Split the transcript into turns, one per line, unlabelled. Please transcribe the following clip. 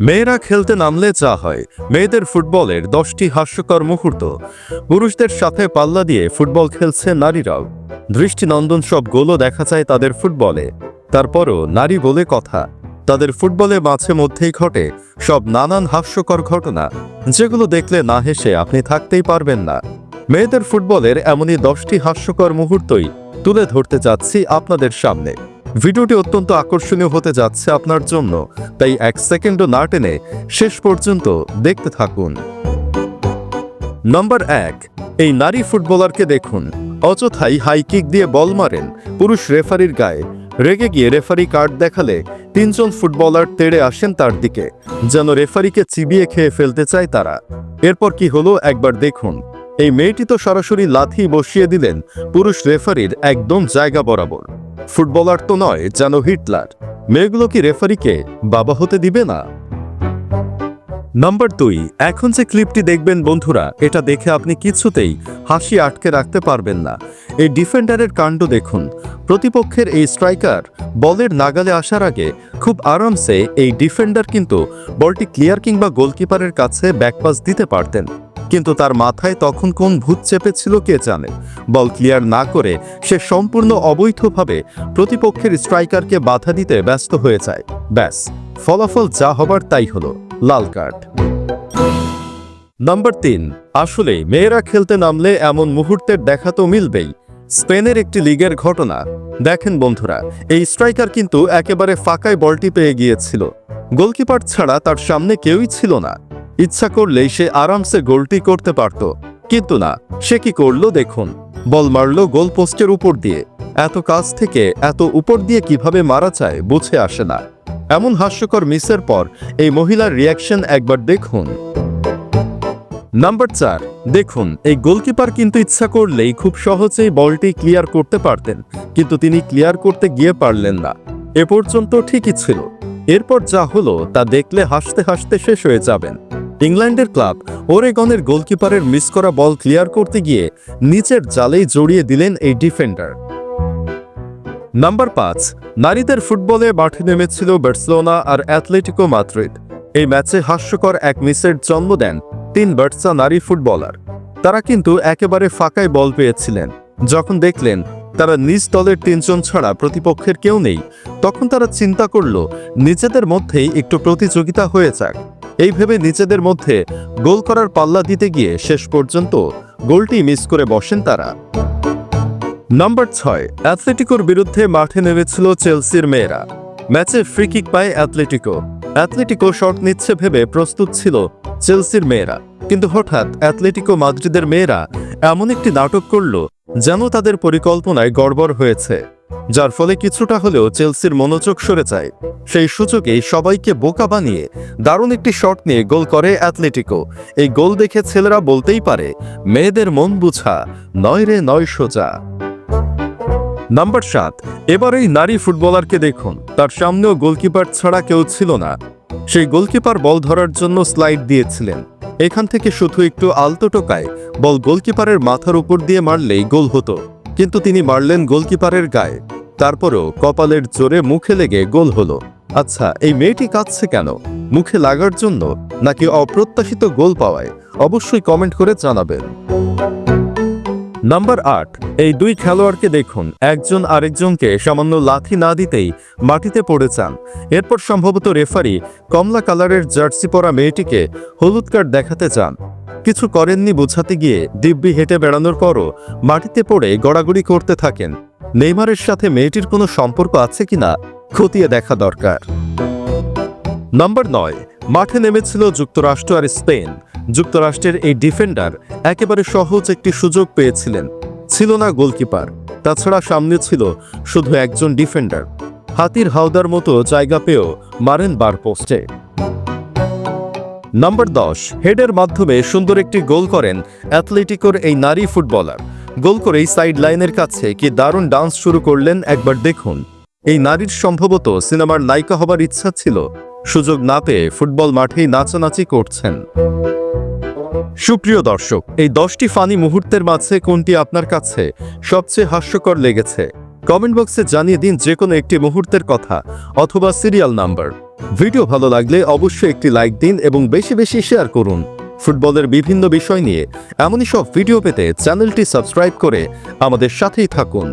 মেয়েরা খেলতে নামলে যা হয়। মেয়েদের ফুটবলের দশটি হাস্যকর মুহূর্ত। পুরুষদের সাথে পাল্লা দিয়ে ফুটবল খেলছে নারীরাও। দৃষ্টিনন্দন সব গোলও দেখা যায় তাদের ফুটবলে। তারপরও নারী বলে কথা। তাদের ফুটবলে মাঝে মধ্যেই ঘটে সব নানান হাস্যকর ঘটনা। যেগুলো দেখলে না হেসে আপনি থাকতেই পারবেন না। মেয়েদের ফুটবলের এমনই দশটি হাস্যকর মুহূর্তই তুলে ধরতে যাচ্ছি আপনাদের সামনে। ভিডিওটি অত্যন্ত আকর্ষণীয় হতে যাচ্ছে আপনার জন্য। তাই এক সেকেন্ডও না টেনে শেষ পর্যন্ত দেখতে থাকুন। নম্বর এক, এই নারী ফুটবলারকে দেখুন। অযথাই হাই কিক দিয়ে বল মারেন পুরুষ রেফারির গায়ে। রেগে গিয়ে রেফারি কার্ড দেখালে তিনজন ফুটবলার তেড়ে আসেন তার দিকে, যেন রেফারিকে চিবিয়ে খেয়ে ফেলতে চায় তারা। এরপর কি হলো একবার দেখুন। এই মেয়েটি তো সরাসরি লাথি বসিয়ে দিলেন পুরুষ রেফারির একদম জায়গা বরাবর। ফুটবলার তো নয়, যেন হিটলার। মেয়েগুলো কি রেফারিকে বাবা হতে দিবে না? নাম্বার দুই, এখন যে ক্লিপটি দেখবেন বন্ধুরা, এটা দেখে আপনি কিছুতেই হাসি আটকে রাখতে পারবেন না। এই ডিফেন্ডারের কাণ্ড দেখুন। প্রতিপক্ষের এই স্ট্রাইকার বলের নাগালে আসার আগে খুব আরামসে এই ডিফেন্ডার কিন্তু বলটি ক্লিয়ার কিংবা গোলকিপারের কাছে ব্যাকপাস দিতে পারতেন। কিন্তু তার মাথায় তখন কোন ভূত চেপেছিল কে জানে। বল ক্লিয়ার না করে সে সম্পূর্ণ অবৈধভাবে প্রতিপক্ষের স্ট্রাইকারকে বাধা দিতে ব্যস্ত হয়ে যায়। ব্যাস, ফলাফল যা হবার তাই হলো, লাল কার্ড। নাম্বার তিন আসলে মেয়েরা খেলতে নামলে এমন মুহূর্তের দেখা তো মিলবেই। স্পেনের একটি লিগের ঘটনা। দেখেন বন্ধুরা, এই স্ট্রাইকার কিন্তু একেবারে ফাঁকায় বলটি পেয়ে গিয়েছিল। গোলকিপার ছাড়া তার সামনে কেউই ছিল না। ইচ্ছা করলেই সে আরামসে গোলটি করতে পারত। কিন্তু না, সে কি করল দেখুন। বল মারল গোল পোস্টের উপর দিয়ে। এত কাছ থেকে এত উপর দিয়ে কীভাবে মারা যায় বুঝে আসে না। এমন হাস্যকর মিসের পর এই মহিলার রিয়াকশন একবার দেখুন। নাম্বার চার, দেখুন, এই গোলকিপার কিন্তু ইচ্ছা করলেই খুব সহজেই বলটি ক্লিয়ার করতে পারতেন, কিন্তু তিনি ক্লিয়ার করতে গিয়ে পারলেন না। এ পর্যন্ত ঠিকই ছিল। এরপর যা হলো তা দেখলে হাসতে হাসতে শেষ হয়ে যাবেন। ইংল্যান্ডের ক্লাব ওরেগনের গোলকিপারের মিস করা বল ক্লিয়ার করতে গিয়ে নিচের জালেই জড়িয়ে দিলেন এই ডিফেন্ডার। নাম্বার পাঁচ, নারীদের ফুটবলে মাঠে নেমেছিল বার্সেলোনা আর অ্যাথলেটিকো মাদ্রিদ। এই ম্যাচে হাস্যকর এক মিসের জন্ম দেন তিন বার্সা নারী ফুটবলার। তারা কিন্তু একেবারে ফাঁকায় বল পেয়েছিলেন। যখন দেখলেন তারা নিজ দলের তিনজন ছাড়া প্রতিপক্ষের কেউ নেই, তখন তারা চিন্তা করল, নিজেদের মধ্যেই একটু প্রতিযোগিতা হয়ে যাক। এই ভেবে নিজেদের মধ্যে গোল করার পাল্লা দিতে গিয়ে শেষ পর্যন্ত গোলটি মিস করে বসেন তারা। নাম্বার ছয়, অ্যাথলেটিকোর বিরুদ্ধে মাঠে নেমেছিল চেলসির মেয়েরা। ম্যাচে ফ্রিকিক পায় অ্যাথলেটিকো। অ্যাথলেটিকো শট নিচ্ছে ভেবে প্রস্তুত ছিল চেলসির মেয়েরা। কিন্তু হঠাৎ অ্যাথলেটিকো মাদ্রিদের মেয়েরা এমন একটি নাটক করল যেন তাদের পরিকল্পনায় গড়বড় হয়েছে। যার ফলে কিছুটা হলেও চেলসির মনোযোগ সরে যায়। সেই সুযোগেই সবাইকে বোকা বানিয়ে দারুণ একটি শট নিয়ে গোল করে অ্যাথলেটিকো এই গোল দেখে ছেলেরা বলতেই পারে, মেয়েদের মন বুঝা, নয় রে নয় সোজা। নাম্বার সাত, এবার এই নারী ফুটবলারকে দেখুন। তার সামনেও গোলকিপার ছাড়া কেউ ছিল না। সেই গোলকিপার বল ধরার জন্য স্লাইড দিয়েছিলেন। এখান থেকে শুধু একটু আলতো টোকায় বল গোলকিপারের মাথার উপর দিয়ে মারলেই গোল হতো। কিন্তু তিনি মারলেন গোলকিপারের গায়ে। তারপরও কপালের জোরে মুখে লেগে গোল হলো। আচ্ছা এই মেয়েটি কাঁদছে কেন? মুখে লাগার জন্য নাকি অপ্রত্যাশিত গোল পাওয়ায়? অবশ্যই কমেন্ট করে জানাবেন। নাম্বার আট, এই দুই খেলোয়াড়কে দেখুন। একজন আরেকজনকে সামান্য লাথি না দিতেই মাটিতে পড়ে যান। এরপর সম্ভবত রেফারি কমলা কালারের জার্সি পরা মেয়েটিকে হলুদ কার্ড দেখাতে চান কিছু করেননি বোঝাতে গিয়ে দিব্যি হেঁটে বেড়ানোর পরও মাটিতে পড়ে গড়াগড়ি করতে থাকেন। নেইমারের সাথে মেয়েটির কোনো সম্পর্ক আছে কিনা খতিয়ে দেখা দরকার। নাম্বার নয়, মাঠে নেমেছিল যুক্তরাষ্ট্র আর স্পেন। যুক্তরাষ্ট্রের এই ডিফেন্ডার একেবারে সহজ একটি সুযোগ পেয়েছিলেন। ছিল না গোলকিপার, তাছাড়া সামনে ছিল শুধু একজন ডিফেন্ডার। হাতির হাওদার মতো জায়গা পেয়েও মারেন বার পোস্টে। নাম্বার দশ, হেডের মাধ্যমে সুন্দর একটি গোল করেন অ্যাথলেটিকোর এই নারী ফুটবলার। গোল করেই সাইড লাইনের কাছে কি দারুণ ডান্স শুরু করলেন একবার দেখুন। এই নারীর সম্ভবত সিনেমার নায়িকা হবার ইচ্ছা ছিল। সুযোগ না পেয়ে ফুটবল মাঠেই নাচানাচি করছেন। সুপ্রিয় দর্শক, এই দশটি ফানি মুহূর্তের মাঝে কোনটি আপনার কাছে সবচেয়ে হাস্যকর লেগেছে? কমেন্ট বক্সে জানিয়ে দিন যে কোনো একটি মুহূর্তের কথা অথবা সিরিয়াল নাম্বার। ভিডিও ভালো লাগলে অবশ্যই একটি লাইক দিন এবং বেশি বেশি শেয়ার করুন। ফুটবলের বিভিন্ন বিষয় নিয়ে এমনই সব ভিডিও পেতে চ্যানেলটি সাবস্ক্রাইব করে আমাদের সাথেই থাকুন।